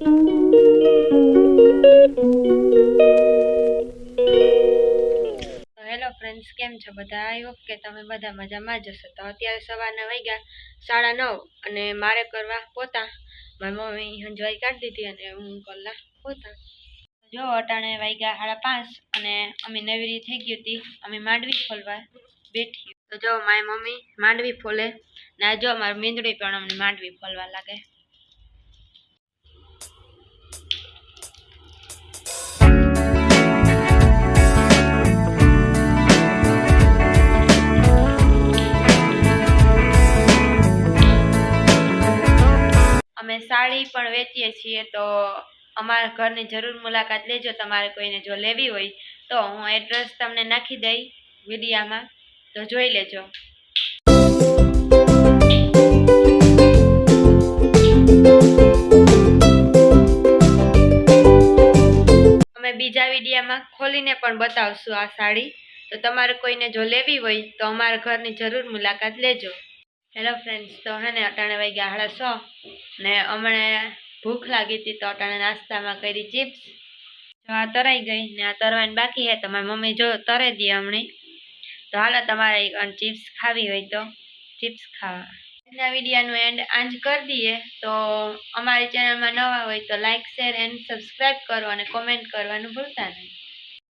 Hello friends કેમ છો બધા? આઈ હોપ કે તમે બધા મજામાં જ હશો. તો અત્યારે સવારના વાગ્યા સાડા નવ અને મારે કરવા પોતા. મારી મમ્મી હંજવાઈ કાઢી દીધી અને હું કલા પોતા. જો અટાણે વાગ્યા સાડા પાંચ અને અમે નવરી થઈ ગઈ હતી. અમે માંડવી ખોલવા બેઠી. તો જો મારી મમ્મી માંડવી ફોલે ને જો મારી મીંદડી પણ અમને માંડવી ફોલવા લાગે. અમે સાડી પણ વેચીએ છીએ, તો અમારા ઘરની જરૂર મુલાકાત લેજો. તમારે કોઈને જો લેવી હોય તો હું એડ્રેસ તમને નાખી દઈ વિડીયામાં, તો જોઈ લેજો. અમે બીજા વિડીયામાં ખોલીને પણ બતાવશું આ સાડી. તો તમારે કોઈને જો લેવી હોય તો અમારા ઘરની જરૂર મુલાકાત લેજો. હેલો ફ્રેન્ડ્સ તો હે ને, અટાણે વાગ્યા, હાડા સો. ને હમણાં ભૂખ લાગી હતી તો અટાણે નાસ્તામાં કરી ચિપ્સ. આ તરાઈ ગઈ ને આ તરવાની બાકી હે તો મારી મમ્મી જો તરે દે હમણે તો હાલો તમારે ચિપ્સ ખાવી હોય તો ચિપ્સ ખાવા. આજના વિડીયાનું એન્ડ આંજ કરી દઈએ. તો અમારી ચેનલમાં નવા હોય તો લાઇક શેર એન્ડ સબસ્ક્રાઈબ કરો અને કોમેન્ટ કરવાનું ભૂલતા નહીં.